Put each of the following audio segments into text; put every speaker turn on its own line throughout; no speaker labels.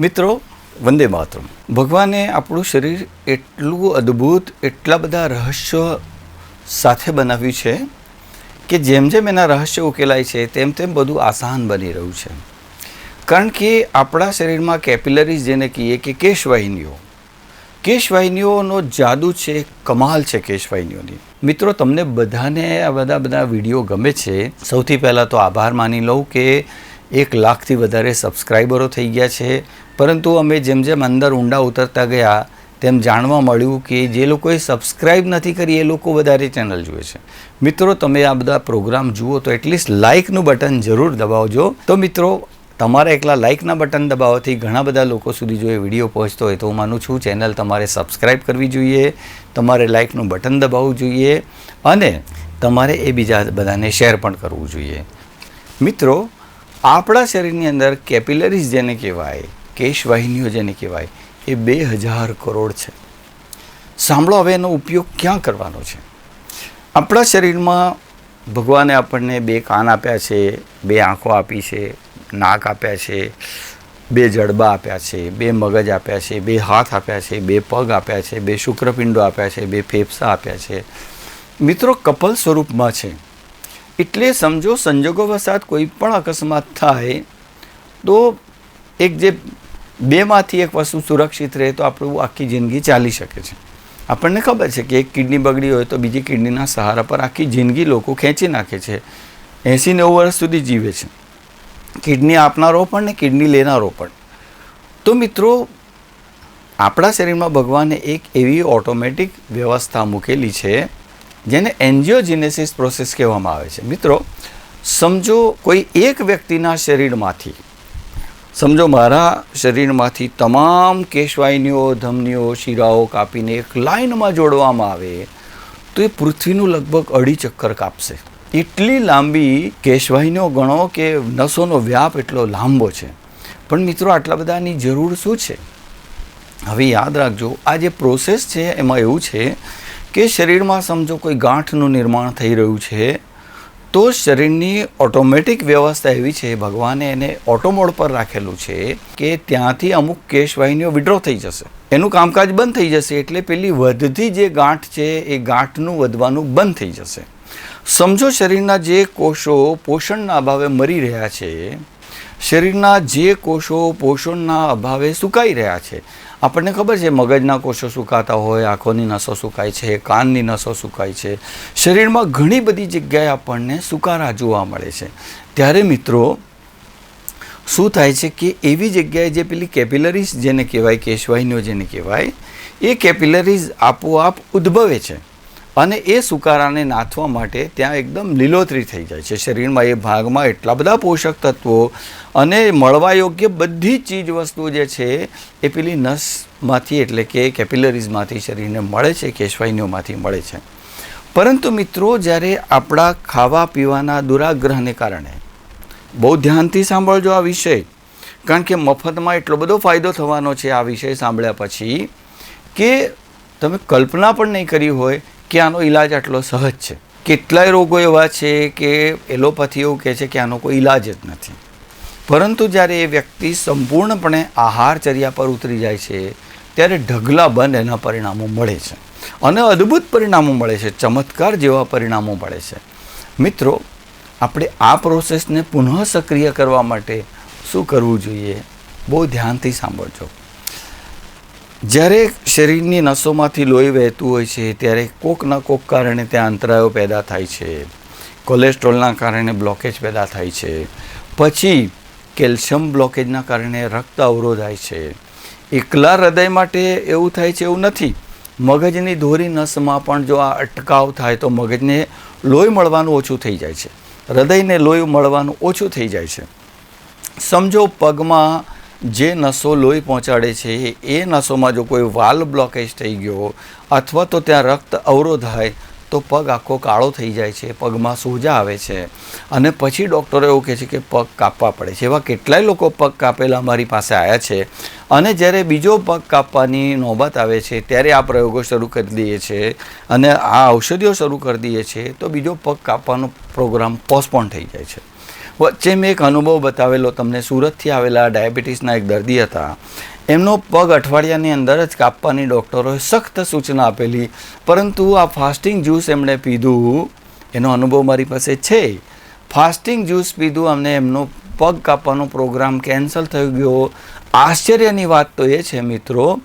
મિત્રો, વંદે માતરમ. ભગવાને આપણું શરીર એટલું અદ્ભુત, એટલા બધા રહસ્યો સાથે બનાવ્યું છે કે જેમ જેમ એના રહસ્યો ઉકેલાય છે, તેમ તેમ બધું આસાન બની રહ્યું છે. કારણ કે આપણા શરીરમાં કેપિલરીઝ જેને કહીએ કે કેશવાહિનીઓ. કેશવાહિનીઓનો જાદુ છે, કમાલ છે કેશવાહિનીઓની. મિત્રો, તમને બધાને આ બધા બધા વીડિયો ગમે છે, સૌથી પહેલાં તો આભાર માની લઉં કે એક લાખથી વધારે સબસ્ક્રાઈબરો થઈ ગયા છે પરંતુ અમે જેમ જેમ અંદર ઊંડા ઉતરતા ગયા, તેમ જાણવા મળ્યું કે જે લોકોએ સબસ્ક્રાઈબ નથી કરી એ લોકો વધારે ચેનલ જુએ છે. મિત્રો, તમે આ બધા પ્રોગ્રામ જુઓ તો એટલીસ્ટ લાઇકનું બટન જરૂર દબાવજો. તો મિત્રો, તમારા એકલા લાઇકના બટન દબાવવાથી ઘણા બધા લોકો સુધી જો એ વીડિયો પહોંચતો હોય તો હું માનું છું ચેનલ તમારે સબસ્ક્રાઈબ કરવી જોઈએ, તમારે લાઇકનું બટન દબાવવું જોઈએ અને તમારે એ બીજા બધાને શેર પણ કરવું જોઈએ. મિત્રો, આપણા શરીરની અંદર કેપિલરીઝ જેને કહેવાય કેશવાહિનીઓ જેને કહેવાય, એ બે હજાર કરોડ છે. સાંભળો, હવે એનો ઉપયોગ ક્યાં કરવાનો છે? આપણા શરીરમાં ભગવાને આપણને બે કાન આપ્યા છે, બે આંખો આપી છે, નાક આપ્યા છે, બે જડબા આપ્યા છે, બે મગજ આપ્યા છે, બે હાથ આપ્યા છે, બે પગ આપ્યા છે, બે શુક્રપિંડો આપ્યા છે, બે ફેફસા આપ્યા છે. મિત્રો, કપલ સ્વરૂપમાં છે. એટલે સમજો સંજોગોવસાત કોઈ પણ અકસ્માત થાય, તો એક જે બેમાંથી એક વસ્તુ સુરક્ષિત રહે તો આપણું આખી જિંદગી ચાલી શકે છે. આપણને ખબર છે કે એક કિડની બગડી હોય તો બીજી કિડનીના સહારા પર આખી જિંદગી લોકો ખેંચી નાખે છે. એંસી નેવું વર્ષ સુધી જીવે છે. કિડની આપનારો પણ ને કિડની લેનારો પણ. તો મિત્રો, આપણા શરીરમાં ભગવાને એક એવી ઓટોમેટિક વ્યવસ્થા મૂકેલી છે, જેને એન્જિયોજિનેસિસ પ્રોસેસ કહેવામાં આવે છે. મિત્રો, સમજો કોઈ એક વ્યક્તિના શરીરમાંથી સમજો, મારા શરીરમાંથી તમામ કેશવાહિનીઓ ધમનીઓ, શીરાઓ કાપીને એક લાઇનમાં જોડવામાં આવે, તો એ પૃથ્વીનું લગભગ અઢી ચક્કર કાપશે. એટલી લાંબી કેશવાહિનીઓ ગણો કે નસોનો વ્યાપ એટલો લાંબો છે. પણ મિત્રો, આટલા બધાની જરૂર શું છે? હવે યાદ રાખજો, આ જે પ્રોસેસ છે, એમાં એવું છે કે શરીરમાં સમજો, કોઈ ગાંઠનું નિર્માણ થઈ રહ્યું છે તો શરીરની ઓટોમેટિક વ્યવસ્થા એવી છે, ભગવાને એને ઓટોમોડ પર રાખેલું છે કે ત્યાંથી અમુક કેશવાહિનીઓ વિડ્રો થઈ જશે. એનું કામકાજ બંધ થઈ જશે એટલે પેલી વધતી જે ગાંઠ છે, એ ગાંઠનું વધવાનું બંધ થઈ જશે. સમજો શરીરના જે કોષો પોષણના અભાવે મરી રહ્યા છે શરીરના જે કોષો પોષણના અભાવે સુકાઈ રહ્યા છે. આપણને ખબર છે, મગજના કોષો સુકાતા હોય, આંખોની નસો સુકાય છે, કાનની નસો સુકાય છે. શરીરમાં ઘણી બધી જગ્યાએ આપણને સુકારા જોવા મળે છે. ત્યારે મિત્રો, શું થાય છે કે એવી જગ્યાએ જે પેલી કેપિલરીઝ જેને કહેવાય કેશવાહિનીઓ જેને કહેવાય, એ કેપિલરીઝ આપોઆપ ઉદ્ભવે છે. અને એ સુકારાને નાથવા માટે ત્યાં એકદમ લીલોતરી થઈ જાય છે. શરીરમાં એ ભાગમાં એટલા બધા પોષક તત્વો અને મળવા યોગ્ય બધી ચીજ વસ્તુઓ જે છે, એ પેલી નસમાંથી એટલે કે કેપિલરીઝમાંથી શરીરને મળે છે કેશવાહિનીઓમાંથી મળે છે. પરંતુ મિત્રો, જ્યારે આપણા ખાવા પીવાના દુરાગ્રહને કારણે બહુ ધ્યાનથી સાંભળજો આ વિષય, કારણ કે મફતમાં એટલો બધો ફાયદો થવાનો છે આ વિષય સાંભળ્યા પછી કે તમે કલ્પના પણ નહીં કરી હોય કે આનો ઈલાજ આટલો સહજ છે? કેટલાય રોગો એવા છે કે એલોપથી એવું કહે છે કે આનો કોઈ ઈલાજ જ નથી. પરંતુ જ્યારે એ વ્યક્તિ સંપૂર્ણપણે આહારચર્યા પર ઉતરી જાય છે, ત્યારે ઢગલા બંધ એના પરિણામો મળે છે. અને અદ્ભુત પરિણામો મળે છે, ચમત્કાર જેવા પરિણામો મળે છે. મિત્રો, આપણે આ પ્રોસેસને પુનઃ સક્રિય કરવા માટે શું કરવું જોઈએ? બહુ ધ્યાનથી સાંભળજો. જ્યારે શરીરની નસોમાંથી લોહી વહેતું હોય છે, ત્યારે કોકના કોક કારણે ત્યાં અંતરાયો પેદા થાય છે. કોલેસ્ટ્રોલના કારણે બ્લોકેજ પેદા થાય છે. પછી કેલ્શિયમ બ્લોકેજના કારણે રક્ત અવરોધાય છે. એકલા હૃદય માટે એવું થાય છે એવું નથી. મગજની ધોરી નસમાં પણ જો આ અટકાવ થાય તો મગજને લોહી મળવાનું ઓછું થઈ જાય છે. હૃદયને લોહી મળવાનું ઓછું થઈ જાય છે. સમજો પગમાં જે નસો લોહી પહોંચાડે છે, એ નસોમાં જો કોઈ વાલ બ્લોકેજ થઈ ગયો અથવા તો ત્યાં રક્ત અવરોધ હોય, તો પગ આખો કાળો થઈ જાય છે, પગમાં સોજા આવે છે. અને પછી ડૉક્ટરો એવું કહે છે કે પગ કાપવા પડે છે. એવા કેટલાય લોકો પગ કાપેલા અમારી પાસે આવ્યા છે. અને જ્યારે બીજો પગ કાપવાની નોબત આવે છે, ત્યારે આ પ્રયોગો શરૂ કરી દઈએ છીએ અને આ ઔષધિઓ શરૂ કરી દઈએ છીએ તો બીજો પગ કાપવાનો પ્રોગ્રામ પોસ્ટપોન થઈ જાય છે. વચ્ચે મેં એક અનુભવ બતાવેલો તમને. સુરતથી આવેલા ડાયાબિટીસના એક દર્દી હતા. એમનો પગ અઠવાડિયાની અંદર જ કાપવાની ડૉક્ટરોએ સખ્ત સૂચના આપેલી. પરંતુ આ ફાસ્ટિંગ જ્યુસ એમણે પીધું, એનો અનુભવ મારી પાસે છે. ફાસ્ટિંગ જ્યુસ પીધું અમને એમનો પગ કાપવાનો પ્રોગ્રામ કેન્સલ થઈ ગયો. આશ્ચર્યની વાત તો એ છે મિત્રો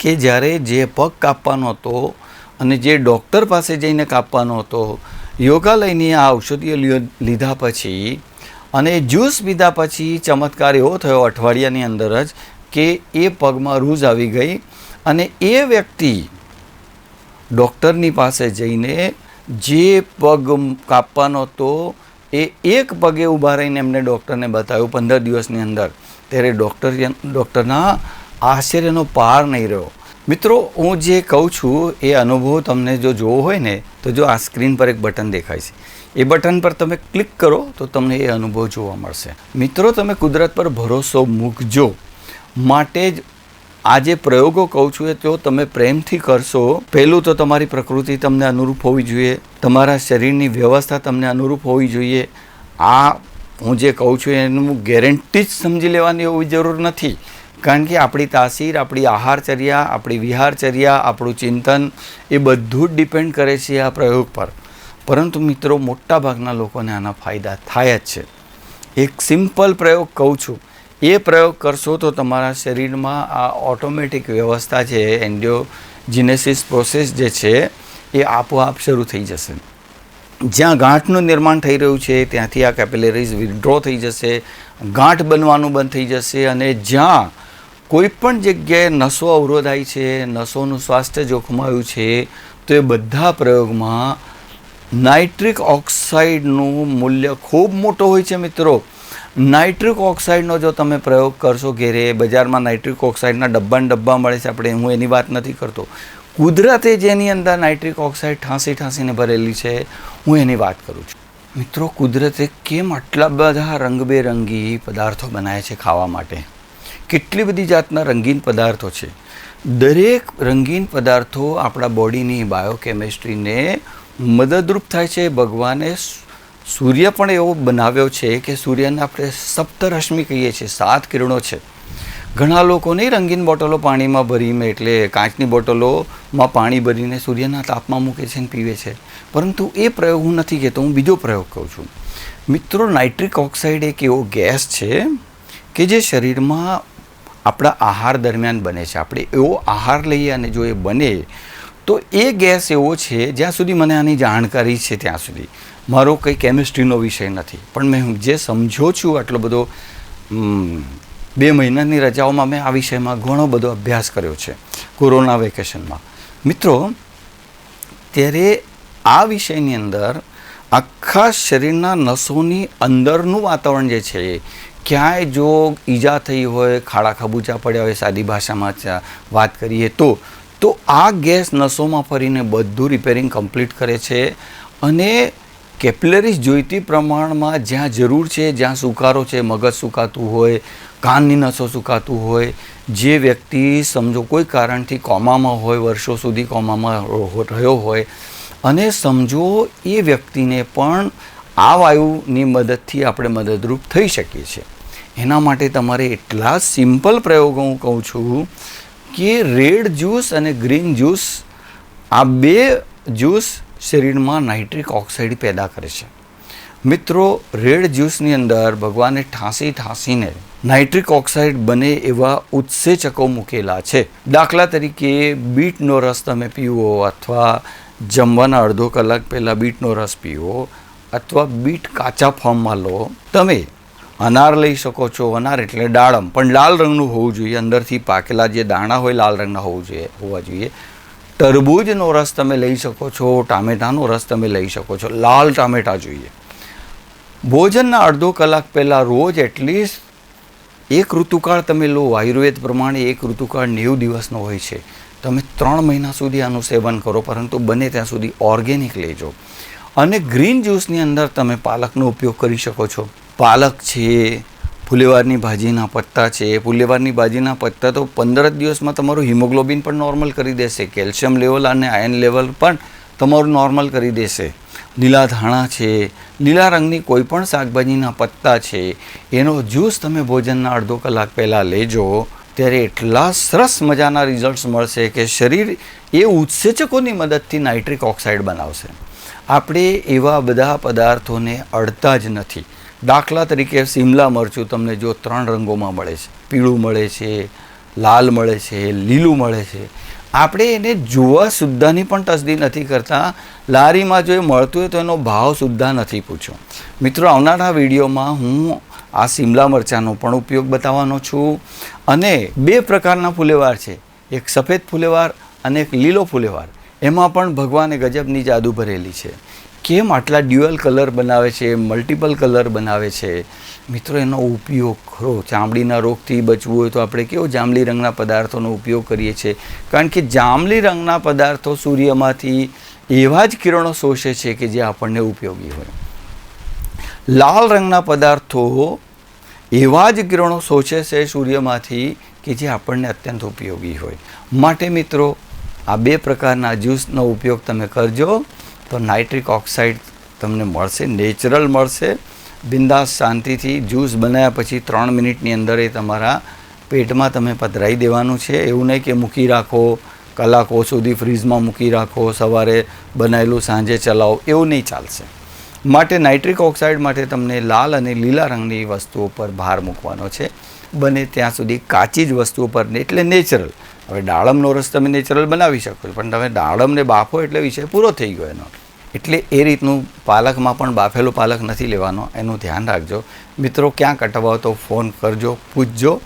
કે જ્યારે જે પગ કાપવાનો હતો અને જે ડૉક્ટર પાસે જઈને કાપવાનો હતો યોગાલયની આ ઔષધિઓ લીધા પછી અને જ્યુસ પીધા પછી ચમત્કાર એવો થયો અઠવાડિયાની અંદર જ કે એ પગમાં રૂઝ આવી ગઈ અને એ વ્યક્તિ ડૉક્ટરની પાસે જઈને જે પગ કાપવાનો હતો એ એક પગે ઊભા રહીને એમને ડૉક્ટરને બતાવ્યું પંદર દિવસની અંદર. ત્યારે ડૉક્ટર ડૉક્ટરના આશ્ચર્યનો પાર નહીં રહ્યો. મિત્રો, હું જે કહું છું, એ અનુભવ તમને જો જોવો હોય ને, તો જો આ સ્ક્રીન પર એક બટન દેખાય છે. એ બટન પર તમે ક્લિક કરો, તો તમને એ અનુભવ જોવા મળશે. મિત્રો, તમે કુદરત પર ભરોસો મૂકજો. માટે જ આ જે પ્રયોગો કહું છું એ તો તમે પ્રેમથી કરશો, પહેલું તો તમારી પ્રકૃતિ તમને અનુરૂપ હોવી જોઈએ, તમારા શરીરની વ્યવસ્થા તમને અનુરૂપ હોવી જોઈએ. આ હું જે કહું છું, એનું ગેરંટી જ સમજી લેવાની એવી જરૂર નથી. કારણ કે આપણી તાસીર, આપણી આહારચર્યા, આપણી વિહારચર્યા, આપણું ચિંતન એ બધું જ ડિપેન્ડ કરે છે આ પ્રયોગ પર. પરંતુ મિત્રો, મોટાભાગના લોકોને આના ફાયદા થાય જ છે. એક સિમ્પલ પ્રયોગ કહું છું. એ પ્રયોગ કરશો તો તમારા શરીરમાં આ ઓટોમેટિક વ્યવસ્થા છે એન્ડિયોજિનેસિસ પ્રોસેસ જે છે એ આપોઆપ શરૂ થઈ જશે. જ્યાં ગાંઠનું નિર્માણ થઈ રહ્યું છે, ત્યાંથી આ કેપિલરીઝ વિથડ્રો થઈ જશે, ગાંઠ બનવાનું બંધ થઈ જશે અને જ્યાં કોઈ પણ જગ્યાએ નસો અવરોધાય છે, નસોનું સ્વાસ્થ્ય જોખમાયું છે, તો એ બધા પ્રયોગમાં નાઇટ્રિક ઓક્સાઇડનું મૂલ્ય ખૂબ મોટો હોય છે મિત્રો. નાઇટ્રિક ઓક્સાઇડનો જો તમે પ્રયોગ કરશો ઘેરે, બજારમાં નાઇટ્રિક ઓક્સાઇડના ડબ્બાને ડબ્બા મળે છે, આપણે હું એની વાત નથી કરતો. કુદરતે જેની અંદર નાઇટ્રિક ઓક્સાઇડ ઠાંસી ઠાંસીને ભરેલી છે, હું એની વાત કરું છું. મિત્રો, કુદરતે કેમ આટલા બધા રંગબેરંગી પદાર્થો બનાવ્યા છે ખાવા માટે? કેટલી બધી જાતના રંગીન પદાર્થો છે. દરેક રંગીન પદાર્થો આપણા બોડીની બાયોકેમિસ્ટ્રીને મદદરૂપ થાય છે. ભગવાને સૂર્ય પણ એવો બનાવ્યો છે કે સૂર્યને આપણે સપ્તરશ્મિ કહીએ છીએ, સાત કિરણો છે. ઘણા લોકોની રંગીન બોટલો પાણીમાં ભરીને, એટલે કાચની બોટલોમાં પાણી ભરીને સૂર્યના તાપમાં મૂકે છે અને પીવે છે. પરંતુ એ પ્રયોગ હું નથી કહેતો, હું બીજો પ્રયોગ કહું છું. મિત્રો, નાઇટ્રિક ઓક્સાઇડ એક એવો ગેસ છે કે જે શરીરમાં આપણા આહાર દરમિયાન બને છે. આપણે એવો આહાર લઈએ અને જો એ બને, તો એ ગેસ એવો છે, જ્યાં સુધી મને આની જાણકારી છે ત્યાં સુધી. મારો કંઈ કેમિસ્ટ્રીનો વિષય નથી. પણ મેં જે સમજો છું આટલો બધો બે મહિનાની રજાઓમાં મેં આ વિષયમાં ઘણો બધો અભ્યાસ કર્યો છે કોરોના વેકેશનમાં. મિત્રો, ત્યારે આ વિષયની અંદર આખા શરીરના નસોની અંદરનું વાતાવરણ જે છે ક્યાંય જો ઈજા થઈ હોય, ખાડા ખબૂચા પડ્યા હોય, સાદી ભાષામાં વાત કરીએ તો તો આ ગેસ નસોમાં ફરીને બધું રિપેરિંગ કમ્પ્લીટ કરે છે અને કેપિલરીઝ જોઈતી પ્રમાણમાં જ્યાં જરૂર છે, જ્યાં સુકારો છે, મગજ સુકાતું હોય, કાનની નસો સુકાતું હોય, જે વ્યક્તિ સમજો કોઈ કારણથી કોમામાં હોય, વર્ષો સુધી કોમામાં રહ્યો હોય અને સમજો એ વ્યક્તિને પણ આ વાયુની મદદથી આપણે મદદરૂપ થઈ શકીએ છીએ. એના માટે તમારે એટલા સિમ્પલ પ્રયોગો હું કહું છું કે રેડ જ્યુસ અને ગ્રીન જ્યુસ આ બે જ્યુસ શરીરમાં નાઇટ્રિક ઓક્સાઇડ પેદા કરે છે. મિત્રો રેડ જ્યુસની અંદર ભગવાને ઠાંસી ઠાંસીને નાઇટ્રિક ઓક્સાઇડ બને એવા ઉત્સેચકો મૂકેલા છે. દાખલા તરીકે, બીટનો રસ તમે પીવો અથવા જમવાના અડધો કલાક પહેલાં બીટનો રસ પીવો અથવા બીટ કાચા ફોર્મમાં લો. તમે અનાર લઈ શકો છો, અનાર એટલે દાડમ. પણ લાલ રંગનું હોવું જોઈએ, અંદરથી પાકેલા જે દાણા હોય લાલ રંગના હોવું જોઈએ, હોવા જોઈએ. તરબૂજનો રસ તમે લઈ શકો છો, ટામેટાનો રસ તમે લઈ શકો છો. લાલ ટામેટા જોઈએ. ભોજનના અડધો કલાક પહેલાં રોજ એટલીસ્ટ એક ઋતુકાળ તમે લો. આયુર્વેદ પ્રમાણે એક ઋતુકાળ નેવું દિવસનો હોય છે. તમે ત્રણ મહિના સુધી આનું સેવન કરો, પરંતુ બને ત્યાં સુધી ઓર્ગેનિક લેજો. અને ગ્રીન જ્યુસની અંદર તમે પાલકનો ઉપયોગ કરી શકો છો. પાલક છે ફુલેવારની ભાજીના પત્તા છે. ફુલેવારની ભાજીના પત્તા તો પંદર જ દિવસમાં તમારું હિમોગ્લોબિન પણ નોર્મલ કરી દેશે. કેલ્શિયમ લેવલ અને આયર્ન લેવલ પણ તમારું નોર્મલ કરી દેશે. લીલા ધાણા છે, લીલા રંગની કોઈ પણ શાકભાજીના પત્તા છે, એનો જ્યુસ તમે ભોજનના અડધો કલાક પહેલાં લેજો, ત્યારે એટલા સરસ મજાના રિઝલ્ટ્સ મળશે કે શરીર એ ઉત્સેચકોની મદદથી નાઇટ્રિક ઓક્સાઇડ બનાવશે. આપણે એવા બધા પદાર્થોને અડતા જ નથી. દાખલા તરીકે સિમલા મરચું તમને જો ત્રણ રંગોમાં મળે છે. પીળું મળે છે, લાલ મળે છે, લીલું મળે છે. આપણે એને જોવા સુદ્ધાની પણ તસદી નથી કરતા. લારીમાં જો એ મળતું હોય તો એનો ભાવ સુદ્ધા નથી પૂછ્યો મિત્રો, આવનારા વિડીયોમાં હું આ સિમલા મરચાંનો પણ ઉપયોગ બતાવવાનો છું. અને બે પ્રકારના ફુલેવાર છે. એક સફેદ ફુલેવાર અને એક લીલો ફુલેવાર. એમાં પણ ભગવાને ગજબની જાદુ ભરેલી છે. કેમ આટલા ડ્યુઅલ કલર બનાવે છે મલ્ટિપલ કલર બનાવે છે? મિત્રો, એનો ઉપયોગ ખરો. ચામડીના રોગથી બચવું હોય તો આપણે કેવો જાંબલી રંગના પદાર્થોનો ઉપયોગ કરીએ છીએ? કારણ કે જાંબલી રંગના પદાર્થો સૂર્યમાંથી એવા જ કિરણો શોષે છે કે જે આપણને ઉપયોગી હોય. લાલ રંગના પદાર્થો એવા જ કિરણો શોષે છે સૂર્યમાંથી કે જે આપણને અત્યંત ઉપયોગી હોય. માટે મિત્રો, આ બે પ્રકારના જ્યુસનો ઉપયોગ તમે કરજો. તો નાઇટ્રિક ઓક્સાઇડ તમને મળશે, નેચરલ મળશે. બિંદાસ શાંતિથી જ્યુસ બનાવ્યા પછી ત્રણ મિનિટની અંદર એ તમારા પેટમાં તમે પધરાઈ દેવાનું છે. એવું નહીં કે મૂકી રાખો, કલાકો સુધી ફ્રીજમાં મૂકી રાખો, સવારે બનાવેલું સાંજે ચલાવો, એવું નહીં ચાલશે. માટે નાઇટ્રિક ઓક્સાઇડ માટે તમને લાલ અને લીલા રંગની વસ્તુઓ પર ભાર મૂકવાનો છે. બને ત્યાં સુધી કાચી જ વસ્તુઓ પર એટલે નેચરલ. હવે દાડમનો રસ તમે નેચરલ બનાવી શકો છો, પણ તમે દાડમને બાફો એટલે વિષય પૂરો થઈ ગયો એનો. એટલે એ રીતનું પાલકમાં પણ બાફેલો પાલક નથી લેવાનો, એનું ધ્યાન રાખજો. મિત્રો, ક્યાં કટવાઓ તો ફોન કરજો, પૂછજો.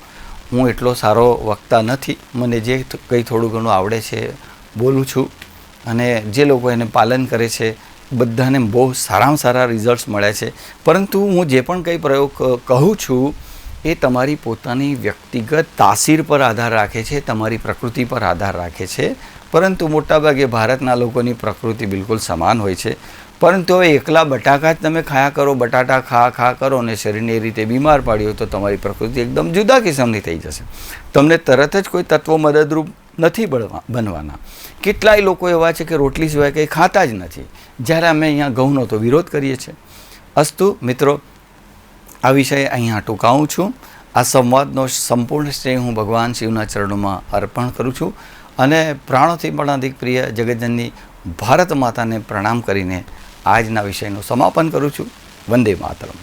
હું એટલો સારો વક્તા નથી. મને જે કંઈ થોડું ઘણું આવડે છે બોલું છું. અને જે લોકો એને પાલન કરે છે, બધાને બહુ સારામાં સારા રિઝલ્ટ્સ મળ્યા છે. પરંતુ હું જે પણ કંઈ પ્રયોગ કહું છું, એ તમારી પોતાની વ્યક્તિગત તાસીર પર આધાર રાખે છે, તમારી પ્રકૃતિ પર આધાર રાખે છે. પરંતુ મોટાભાગે ભારતના લોકોની પ્રકૃતિ બિલકુલ સમાન હોય છે. પરંતુ હવે એકલા બટાકા જ તમે ખાયા કરો, બટાટા ખા ખા કરો અને શરીરને એ રીતે બીમાર પાડ્યો તો તમારી પ્રકૃતિ એકદમ જુદા કિસ્મની થઈ જશે. તમને તરત જ કોઈ તત્વો મદદરૂપ નથી બનવા બનવાના. કેટલાય લોકો એવા છે કે રોટલી સિવાય કંઈ ખાતા જ નથી. જ્યારે અમે અહીંયા ઘઉંનો તો વિરોધ કરીએ છીએ. અસ્તુ, મિત્રો, આ વિષય અહીંયા ટૂંકાવું છું. આ સંવાદનો સંપૂર્ણ શ્રેય હું ભગવાન શિવના ચરણોમાં અર્પણ કરું છું. અને પ્રાણોથી પણ અધિક પ્રિય જગતજનની ભારત માતાને પ્રણામ કરીને આજના વિષયનું સમાપન કરું છું. વંદે માતરમ.